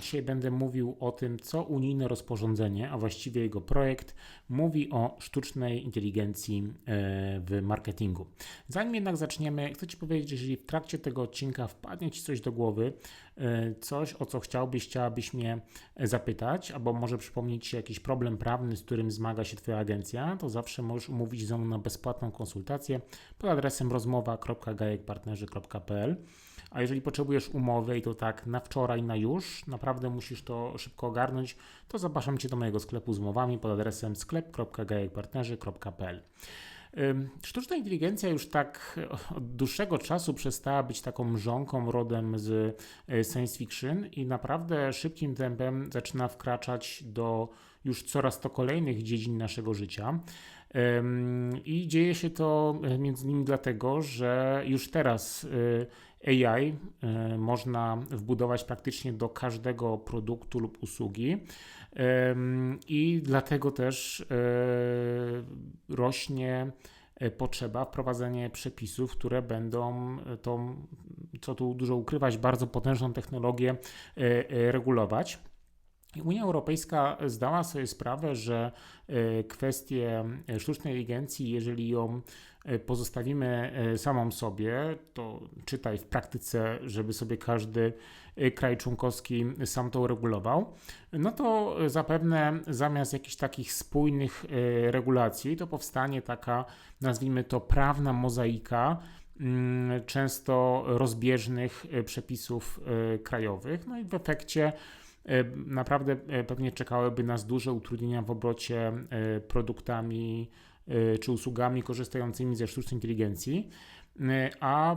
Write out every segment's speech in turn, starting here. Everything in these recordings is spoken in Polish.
Dzisiaj będę mówił o tym, co unijne rozporządzenie, a właściwie jego projekt, mówi o sztucznej inteligencji e, w marketingu. Zanim jednak zaczniemy, chcę Ci powiedzieć, że jeżeli w trakcie tego odcinka wpadnie Ci coś do głowy, e, coś o co chciałbyś, chciałabyś mnie zapytać, albo może przypomnieć Ci jakiś problem prawny, z którym zmaga się Twoja agencja, to zawsze możesz umówić ze mną na bezpłatną konsultację pod adresem rozmowa.gajekpartnerzy.pl. A jeżeli potrzebujesz umowy i to tak na wczoraj, na już, naprawdę musisz to szybko ogarnąć, to zapraszam Cię do mojego sklepu z umowami pod adresem sklep.gajekpartnerzy.pl. Sztuczna inteligencja już tak od dłuższego czasu przestała być taką mrzonką rodem z e, science fiction i naprawdę szybkim tempem zaczyna wkraczać do już coraz to kolejnych dziedzin naszego życia. I dzieje się to e, między innymi dlatego, że już teraz e, AI można wbudować praktycznie do każdego produktu lub usługi. I dlatego też rośnie potrzeba wprowadzenia przepisów, które będą tą, co tu dużo ukrywać, bardzo potężną technologię regulować. Unia Europejska zdała sobie sprawę, że kwestię sztucznej inteligencji, jeżeli ją pozostawimy samą sobie, to czytaj w praktyce, żeby sobie każdy Y, kraj członkowski sam to uregulował, no to zapewne zamiast jakichś takich spójnych regulacji, to powstanie taka, nazwijmy to, prawna mozaika mm, często rozbieżnych przepisów krajowych. No i w efekcie naprawdę pewnie czekałyby nas duże utrudnienia w obrocie produktami czy usługami korzystającymi ze sztucznej inteligencji, a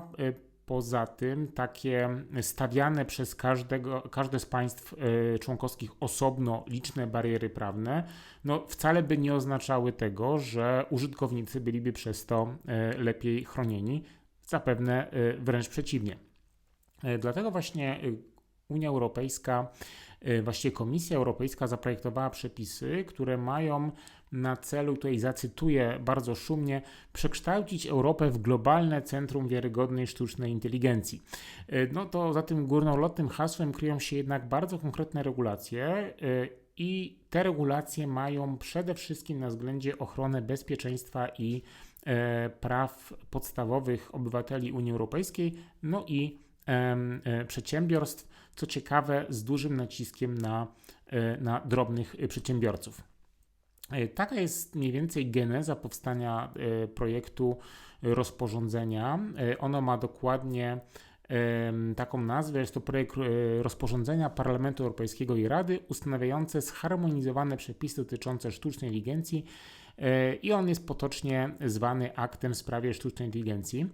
Poza tym takie stawiane przez każdego, każde z państw y, członkowskich osobno liczne bariery prawne, no wcale by nie oznaczały tego, że użytkownicy byliby przez to y, lepiej chronieni. Zapewne y, wręcz przeciwnie. Dlatego właśnie Unia Europejska, właściwie Komisja Europejska zaprojektowała przepisy, które mają na celu, tutaj zacytuję bardzo szumnie, przekształcić Europę w globalne centrum wiarygodnej sztucznej inteligencji. E, no to za tym górnolotnym hasłem kryją się jednak bardzo konkretne regulacje e, i te regulacje mają przede wszystkim na względzie ochronę bezpieczeństwa i e, praw podstawowych obywateli Unii Europejskiej, no i przedsiębiorstw, co ciekawe, z dużym naciskiem na, na drobnych przedsiębiorców. E, taka jest mniej więcej geneza powstania e, projektu rozporządzenia. E, ono ma dokładnie taką nazwę. Jest to projekt rozporządzenia Parlamentu Europejskiego i Rady ustanawiające zharmonizowane przepisy dotyczące sztucznej inteligencji i on jest potocznie zwany aktem w sprawie sztucznej inteligencji.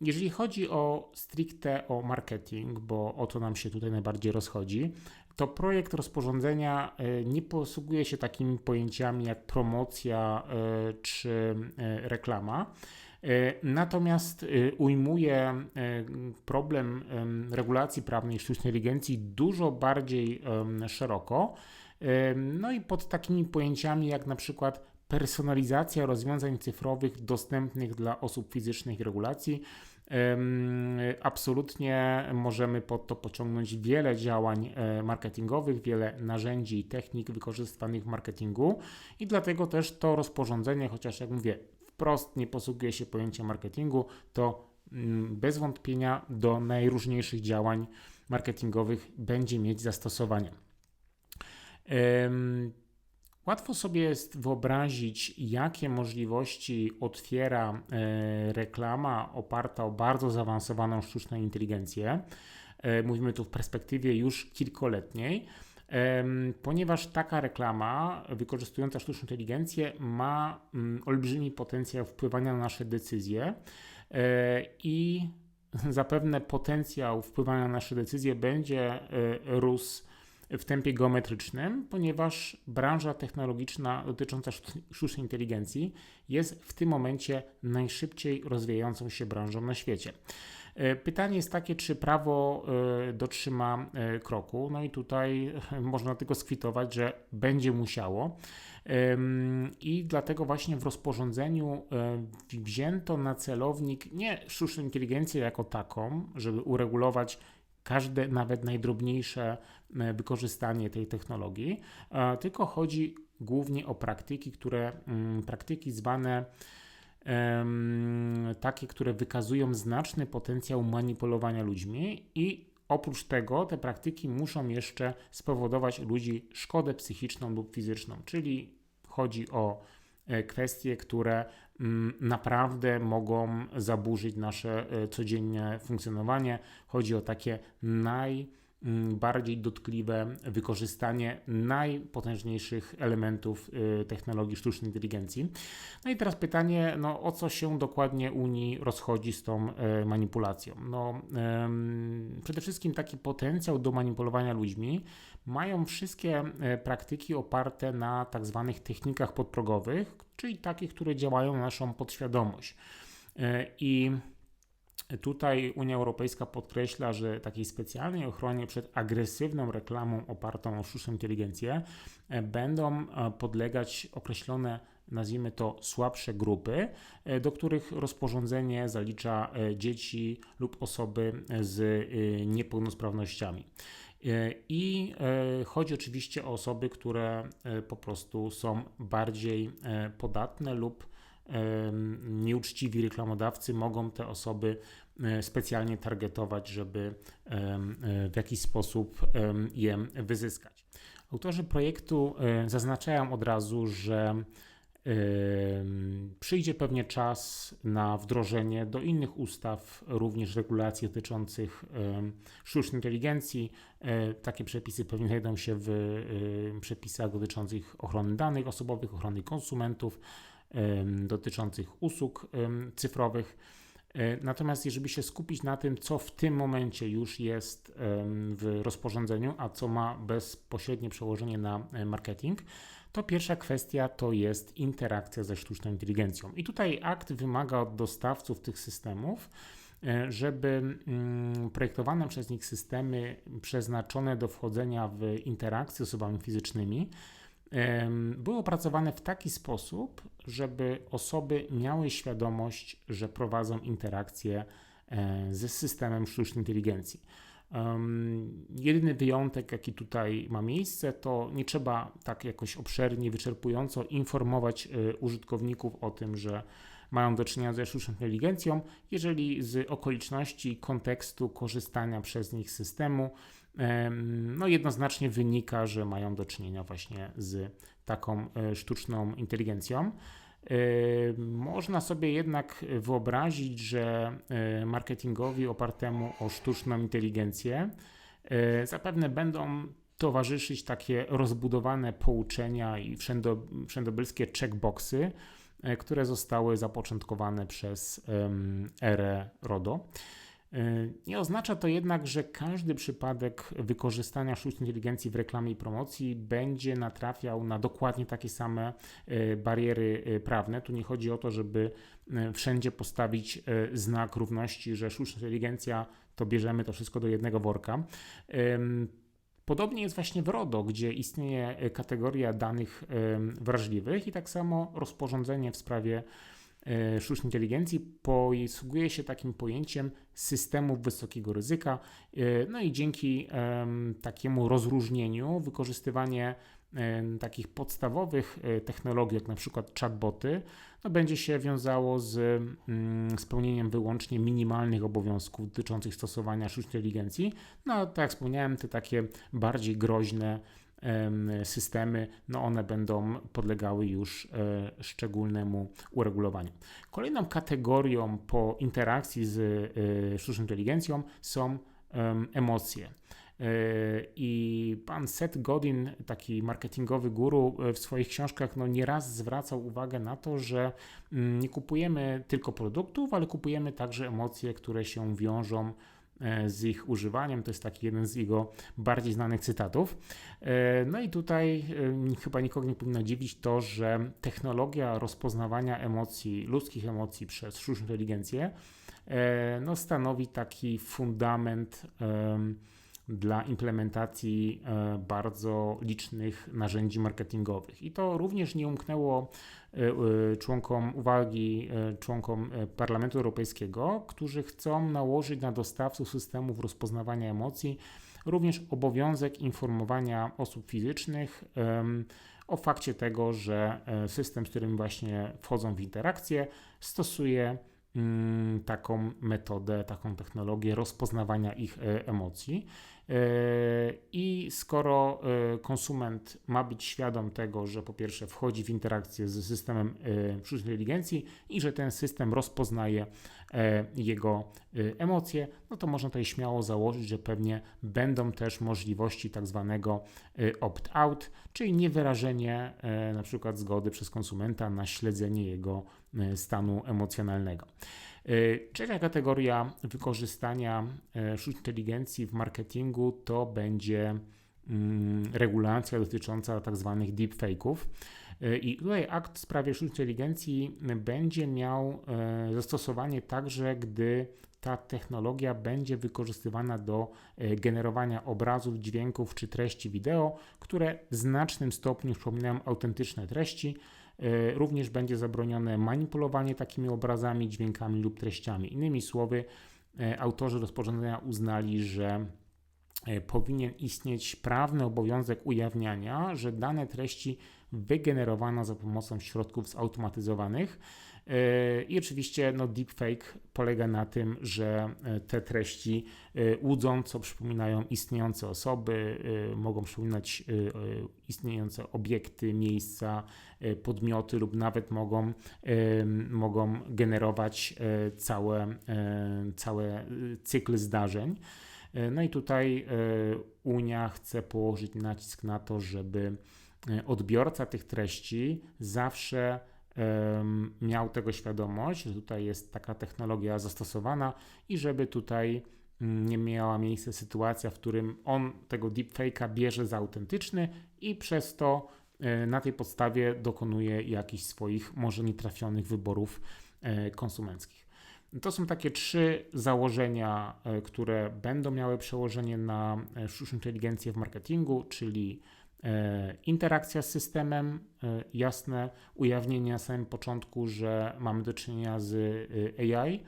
Jeżeli chodzi o stricte o marketing, bo o to nam się tutaj najbardziej rozchodzi, to projekt rozporządzenia e, nie posługuje się takimi pojęciami jak promocja e, czy e, reklama. Natomiast ujmuje problem regulacji prawnej sztucznej inteligencji dużo bardziej szeroko. No i pod takimi pojęciami jak na przykład personalizacja rozwiązań cyfrowych dostępnych dla osób fizycznych regulacji, Absolutnie możemy pod to pociągnąć wiele działań e, marketingowych, wiele narzędzi i technik wykorzystywanych w marketingu i dlatego też to rozporządzenie, chociaż jak mówię, wprost nie posługuje się pojęciem marketingu, to mm, bez wątpienia do najróżniejszych działań marketingowych będzie mieć zastosowanie. Łatwo sobie jest wyobrazić, jakie możliwości otwiera e, reklama oparta o bardzo zaawansowaną sztuczną inteligencję. E, mówimy tu w perspektywie już kilkoletniej, ponieważ taka reklama wykorzystująca sztuczną inteligencję ma mm, olbrzymi potencjał wpływania na nasze decyzje e, i zapewne potencjał wpływania na nasze decyzje będzie rósł w tempie geometrycznym, ponieważ branża technologiczna dotycząca sztucznej inteligencji jest w tym momencie najszybciej rozwijającą się branżą na świecie. E, pytanie jest takie, czy prawo e, dotrzyma e, kroku. No i tutaj można tylko skwitować, że będzie musiało. I dlatego właśnie w rozporządzeniu wzięto na celownik nie sztuczną inteligencję jako taką, żeby uregulować każde, nawet najdrobniejsze wykorzystanie tej technologii, tylko chodzi głównie o praktyki, które mm, praktyki zwane takie, które wykazują znaczny potencjał manipulowania ludźmi i oprócz tego te praktyki muszą jeszcze spowodować ludzi szkodę psychiczną lub fizyczną, czyli chodzi o e, kwestie, które mm, naprawdę mogą zaburzyć nasze e, codzienne funkcjonowanie. Chodzi o takie naj bardziej dotkliwe wykorzystanie najpotężniejszych elementów y, technologii sztucznej inteligencji. No i teraz pytanie, no, o co się dokładnie Unii rozchodzi z tą e, manipulacją? No, przede wszystkim taki potencjał do manipulowania ludźmi mają wszystkie e, praktyki oparte na tak zwanych technikach podprogowych, czyli takich, które działają na naszą podświadomość. E, I Tutaj Unia Europejska podkreśla, że takiej specjalnej ochronie przed agresywną reklamą opartą o sztuczną inteligencję e, będą e, podlegać określone nazwijmy to słabsze grupy, e, do których rozporządzenie zalicza dzieci lub osoby z niepełnosprawnościami. I chodzi oczywiście o osoby, które po prostu są bardziej podatne lub nieuczciwi reklamodawcy mogą te osoby e, specjalnie targetować, żeby e, w jakiś sposób je wyzyskać. Autorzy projektu e, zaznaczają od razu, że przyjdzie pewnie czas na wdrożenie do innych ustaw, również regulacji dotyczących sztucznej inteligencji. Takie przepisy pewnie znajdą się w przepisach dotyczących ochrony danych osobowych, ochrony konsumentów dotyczących usług cyfrowych. E, natomiast jeżeli się skupić na tym, co w tym momencie już jest w rozporządzeniu, a co ma bezpośrednie przełożenie na e, marketing, to pierwsza kwestia to jest interakcja ze sztuczną inteligencją. I tutaj akt wymaga od dostawców tych systemów, e, żeby mm, projektowane przez nich systemy przeznaczone do wchodzenia w interakcję z osobami fizycznymi były opracowane w taki sposób, żeby osoby miały świadomość, że prowadzą interakcję e, ze systemem sztucznej inteligencji. Um, jedyny wyjątek, jaki tutaj ma miejsce, to nie trzeba tak jakoś obszernie, wyczerpująco informować y, użytkowników o tym, że mają do czynienia ze sztuczną inteligencją, jeżeli z okoliczności kontekstu korzystania przez nich systemu no jednoznacznie wynika, że mają do czynienia właśnie z taką e, sztuczną inteligencją. Można sobie jednak wyobrazić, że e, marketingowi opartemu o sztuczną inteligencję e, zapewne będą towarzyszyć takie rozbudowane pouczenia i wszędobylskie checkboxy, które zostały zapoczątkowane przez erę RODO. Nie oznacza to jednak, że każdy przypadek wykorzystania sztucznej inteligencji w reklamie i promocji będzie natrafiał na dokładnie takie same e, bariery e, prawne. Tu nie chodzi o to, żeby e, wszędzie postawić znak równości, że sztuczna inteligencja to bierzemy to wszystko do jednego worka. Podobnie jest właśnie w RODO, gdzie istnieje kategoria danych wrażliwych i tak samo rozporządzenie w sprawie E, sztucznej inteligencji posługuje się takim pojęciem systemów wysokiego ryzyka. E, no i dzięki takiemu rozróżnieniu wykorzystywanie takich podstawowych e, technologii, jak na przykład chatboty, no będzie się wiązało z mm, spełnieniem wyłącznie minimalnych obowiązków dotyczących stosowania sztucznej inteligencji. No, tak jak wspomniałem, te takie bardziej groźne systemy, no one będą podlegały już e, szczególnemu uregulowaniu. Kolejną kategorią po interakcji z e, sztuczną inteligencją są emocje. E, I pan Seth Godin, taki marketingowy guru, w swoich książkach no nieraz zwracał uwagę na to, że mm, nie kupujemy tylko produktów, ale kupujemy także emocje, które się wiążą z ich używaniem. To jest taki jeden z jego bardziej znanych cytatów. E, no i tutaj e, chyba nikogo nie powinno dziwić to, że technologia rozpoznawania emocji, ludzkich emocji przez sztuczną inteligencję no, stanowi taki fundament dla implementacji e, bardzo licznych narzędzi marketingowych. I to również nie umknęło członkom uwagi, członkom Parlamentu Europejskiego, którzy chcą nałożyć na dostawców systemów rozpoznawania emocji również obowiązek informowania osób fizycznych o fakcie tego, że e, system, z którym właśnie wchodzą w interakcję, stosuje taką metodę, taką technologię rozpoznawania ich e, emocji. E, I skoro konsument ma być świadom tego, że po pierwsze wchodzi w interakcję z systemem sztucznej inteligencji i że ten system rozpoznaje E, jego e, emocje, no to można tutaj śmiało założyć, że pewnie będą też możliwości tak zwanego e, opt-out, czyli niewyrażenie na przykład zgody przez konsumenta na śledzenie jego stanu emocjonalnego. Trzecia kategoria wykorzystania sztucznej inteligencji w marketingu to będzie mm, regulacja dotycząca tak zwanych deepfake'ów. E, I tutaj akt w sprawie sztucznej inteligencji będzie miał e, zastosowanie także, gdy ta technologia będzie wykorzystywana do e, generowania obrazów, dźwięków czy treści wideo, które w znacznym stopniu przypominają autentyczne treści. Również będzie zabronione manipulowanie takimi obrazami, dźwiękami lub treściami. Innymi słowy, autorzy rozporządzenia uznali, że powinien istnieć prawny obowiązek ujawniania, że dane treści wygenerowana za pomocą środków zautomatyzowanych. E, I oczywiście no, deepfake polega na tym, że e, te treści e, łudząco przypominają istniejące osoby, mogą przypominać istniejące obiekty, miejsca, podmioty lub nawet mogą, mogą generować całe, całe cykl zdarzeń. No i tutaj Unia chce położyć nacisk na to, żeby E, odbiorca tych treści zawsze miał tego świadomość, że tutaj jest taka technologia zastosowana i żeby tutaj mm, nie miała miejsca sytuacja, w którym on tego deepfake'a bierze za autentyczny i przez to e, na tej podstawie dokonuje jakichś swoich może nietrafionych wyborów e, konsumenckich. To są takie trzy założenia, które będą miały przełożenie na sztuczną inteligencję w marketingu, czyli E, interakcja z systemem, e, jasne ujawnienie na samym początku, że mamy do czynienia z e, AI.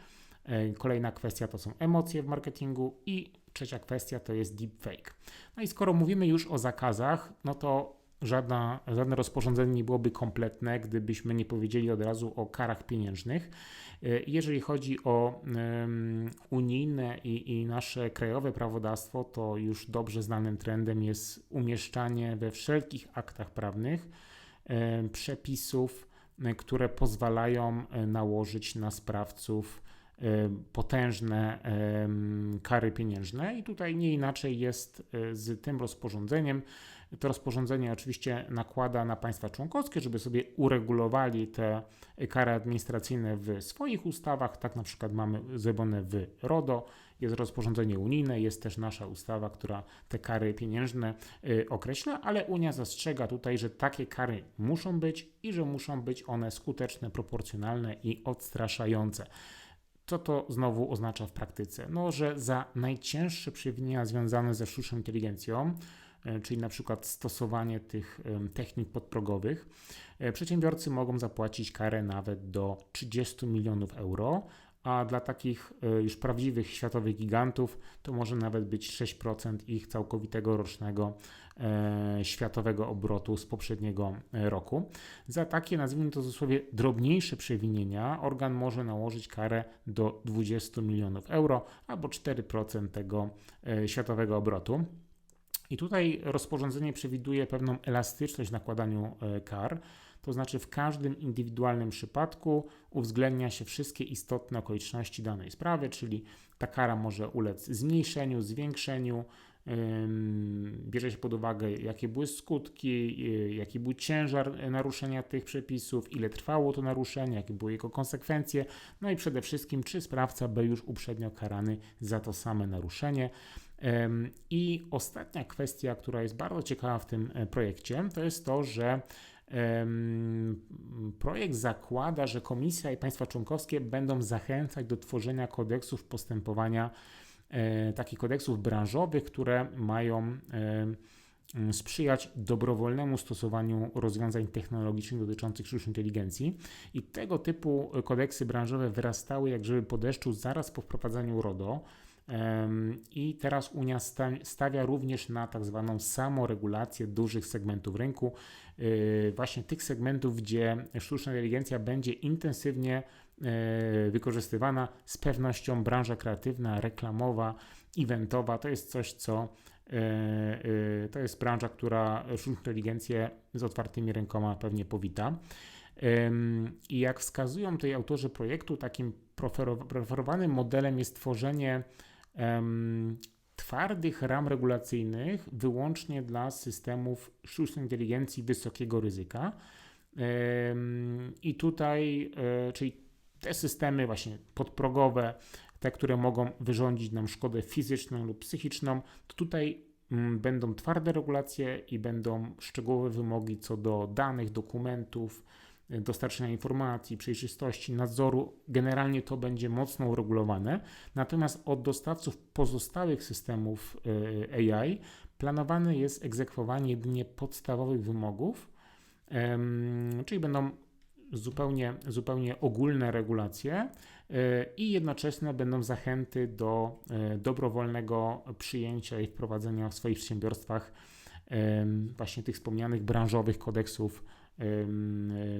Kolejna kwestia to są emocje w marketingu i trzecia kwestia to jest deepfake. No i skoro mówimy już o zakazach, no to żadna, żadne rozporządzenie nie byłoby kompletne, gdybyśmy nie powiedzieli od razu o karach pieniężnych. Jeżeli chodzi o um, unijne i, i nasze krajowe prawodawstwo, to już dobrze znanym trendem jest umieszczanie we wszelkich aktach prawnych um, przepisów, które pozwalają nałożyć na sprawców potężne kary pieniężne, i tutaj nie inaczej jest z tym rozporządzeniem. To rozporządzenie oczywiście nakłada na państwa członkowskie, żeby sobie uregulowali te kary administracyjne w swoich ustawach. Tak na przykład mamy zrobione w RODO, jest rozporządzenie unijne, jest też nasza ustawa, która te kary pieniężne y, określa, ale Unia zastrzega tutaj, że takie kary muszą być i że muszą być one skuteczne, proporcjonalne i odstraszające. Co to znowu oznacza w praktyce? No, że za najcięższe przewinienia związane ze sztuczną inteligencją, E, czyli na przykład stosowanie tych technik podprogowych, e, przedsiębiorcy mogą zapłacić karę nawet do 30 milionów euro, a dla takich e, już prawdziwych światowych gigantów to może nawet być 6% ich całkowitego rocznego światowego obrotu z poprzedniego roku. Za takie, nazwijmy to w cudzysłowie, drobniejsze przewinienia organ może nałożyć karę do 20 milionów euro albo 4% tego światowego obrotu. I tutaj rozporządzenie przewiduje pewną elastyczność w nakładaniu e, kar, to znaczy w każdym indywidualnym przypadku uwzględnia się wszystkie istotne okoliczności danej sprawy, czyli ta kara może ulec zmniejszeniu, zwiększeniu, bierze się pod uwagę, jakie były skutki, e, jaki był ciężar naruszenia tych przepisów, ile trwało to naruszenie, jakie były jego konsekwencje, no i przede wszystkim, czy sprawca był już uprzednio karany za to same naruszenie. I ostatnia kwestia, która jest bardzo ciekawa w tym e, projekcie, to jest to, że projekt zakłada, że Komisja i państwa członkowskie będą zachęcać do tworzenia kodeksów postępowania e, takich kodeksów branżowych, które mają sprzyjać dobrowolnemu stosowaniu rozwiązań technologicznych dotyczących sztucznej inteligencji. I tego typu kodeksy branżowe wyrastały jak żeby po deszczu zaraz po wprowadzeniu RODO. I teraz Unia stawia również na tak zwaną samoregulację dużych segmentów rynku, y, właśnie tych segmentów, gdzie sztuczna inteligencja będzie intensywnie y, wykorzystywana. Z pewnością branża kreatywna, reklamowa, eventowa to jest coś, co y, to jest branża, która sztuczną inteligencję z otwartymi rękoma pewnie powita. I jak wskazują tutaj autorzy projektu, takim preferowanym modelem jest tworzenie twardych ram regulacyjnych wyłącznie dla systemów sztucznej inteligencji wysokiego ryzyka. I tutaj, e, czyli te systemy właśnie podprogowe, te, które mogą wyrządzić nam szkodę fizyczną lub psychiczną, to tutaj mm, będą twarde regulacje i będą szczegółowe wymogi co do danych, dokumentów, dostarczenia informacji, przejrzystości, nadzoru, generalnie to będzie mocno uregulowane. Natomiast od dostawców pozostałych systemów e, AI planowane jest egzekwowanie jedynie podstawowych wymogów, czyli będą zupełnie, zupełnie ogólne regulacje e, i jednocześnie będą zachęty do e, dobrowolnego przyjęcia i wprowadzenia w swoich przedsiębiorstwach właśnie tych wspomnianych branżowych kodeksów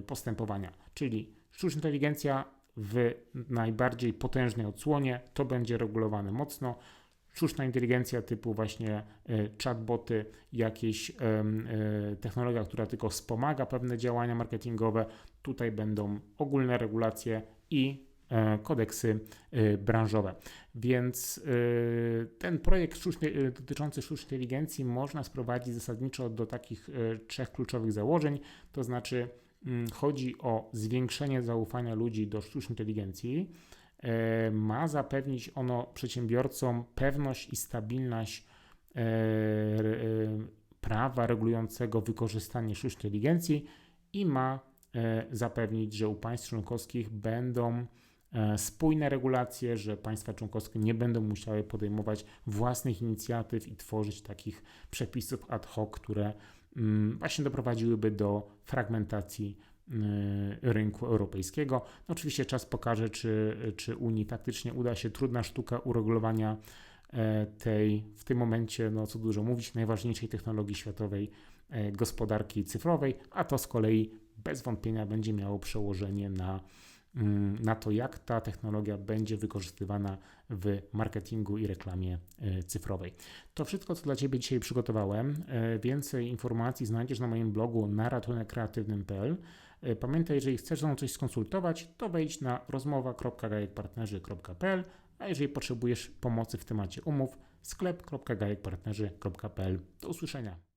postępowania. Czyli sztuczna inteligencja w najbardziej potężnej odsłonie to będzie regulowane mocno. Sztuczna inteligencja typu właśnie e, chatboty, jakieś e, technologia, która tylko wspomaga pewne działania marketingowe, tutaj będą ogólne regulacje i E, kodeksy e, branżowe. Więc e, ten projekt dotyczący sztucznej inteligencji można sprowadzić zasadniczo do takich trzech kluczowych założeń, to znaczy mm, chodzi o zwiększenie zaufania ludzi do sztucznej inteligencji, ma zapewnić ono przedsiębiorcom pewność i stabilność prawa regulującego wykorzystanie sztucznej inteligencji i ma zapewnić, że u państw członkowskich będą E, spójne regulacje, że państwa członkowskie nie będą musiały podejmować własnych inicjatyw i tworzyć takich przepisów ad hoc, które mm, właśnie doprowadziłyby do fragmentacji mm, rynku europejskiego. No oczywiście czas pokaże, czy, czy Unii faktycznie uda się trudna sztuka uregulowania e, tej w tym momencie, no co dużo mówić, najważniejszej technologii światowej e, gospodarki cyfrowej, a to z kolei bez wątpienia będzie miało przełożenie na na to, jak ta technologia będzie wykorzystywana w marketingu i reklamie e, cyfrowej. To wszystko, co dla Ciebie dzisiaj przygotowałem. E, więcej informacji znajdziesz na moim blogu naratunekreatywnym.pl. E, pamiętaj, jeżeli chcesz ze mną coś skonsultować, to wejdź na rozmowa.gajekpartnerzy.pl, a jeżeli potrzebujesz pomocy w temacie umów, sklep.gajekpartnerzy.pl. Do usłyszenia.